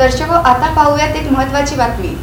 दर्शक आता पाहूयात एक महत्वाची बातमी.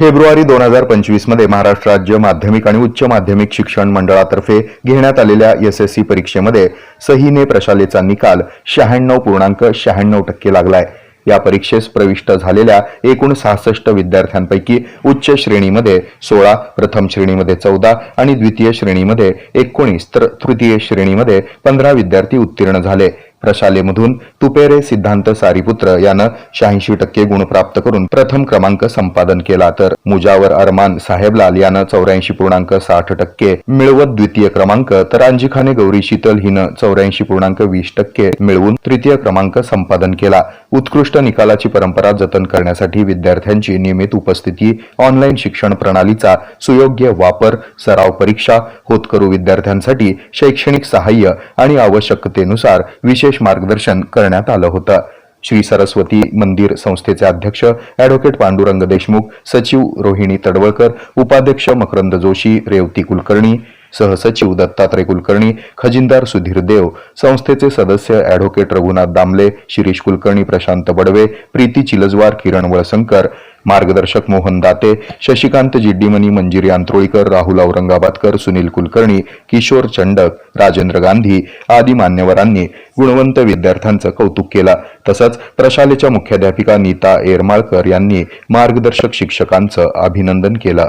फेब्रुवारी दोन हजार पंचवीसमध्ये महाराष्ट्र राज्य माध्यमिक आणि उच्च माध्यमिक शिक्षण मंडळातर्फे घेण्यात आलेल्या एस एस सी परीक्षेमध्ये सहीने प्रशालेचा निकाल शहाण्णव पूर्णांक शहाण्णव टक्के लागलाय. या परीक्षेस प्रविष्ट झालेल्या एकूण सहासष्ट विद्यार्थ्यांपैकी उच्च श्रेणीमध्ये सोळा प्रथम श्रेणीमध्ये चौदा आणि द्वितीय श्रेणीमध्ये एकोणीस तर तृतीय श्रेणीमध्ये पंधरा विद्यार्थी उत्तीर्ण झाले. प्रशालेमधून तुपेरे सिद्धांत सारीपुत्र यानं शहाऐंशी टक्के गुण प्राप्त करून प्रथम क्रमांक संपादन केला. तर मुजावर अरमान साहेबलाल यानं चौऱ्याऐंशी पूर्णांक साठ टक्के मिळवत द्वितीय क्रमांक तर अंजिखाने गौरी शीतल हिनं चौऱ्याऐंशी पूर्णांक वीस टक्के मिळवून तृतीय क्रमांक संपादन केला. उत्कृष्ट निकालाची परंपरा जतन करण्यासाठी विद्यार्थ्यांची नियमित उपस्थिती ऑनलाईन शिक्षण प्रणालीचा सुयोग्य वापर सराव परीक्षा होतकरू विद्यार्थ्यांसाठी शैक्षणिक सहाय्य आणि आवश्यकतेनुसार विशेष मार्गदर्शन करण्यात आलं होतं. श्री सरस्वती मंदिर संस्थेचे अध्यक्ष ऍडव्होकेट पांडुरंग देशमुख सचिव रोहिणी तडवळकर उपाध्यक्ष मकरंद जोशी रेवती कुलकर्णी सहसचिव दत्तात्रय कुलकर्णी खजिनदार सुधीर देव संस्थेचे सदस्य ॲडव्होकेट रघुनाथ दामले शिरीष कुलकर्णी प्रशांत बडवे प्रीती चिलजवार किरण वळसंकर मार्गदर्शक मोहन दाते शशिकांत जिड्डीमणी मंजिरी आंत्रोळीकर राहुल औरंगाबादकर सुनील कुलकर्णी किशोर चंडक राजेंद्र गांधी आदी मान्यवरांनी गुणवंत विद्यार्थ्यांचं कौतुक केलं. तसंच प्रशालेच्या मुख्याध्यापिका नीता येरमाळकर यांनी मार्गदर्शक शिक्षकांचं अभिनंदन केलं.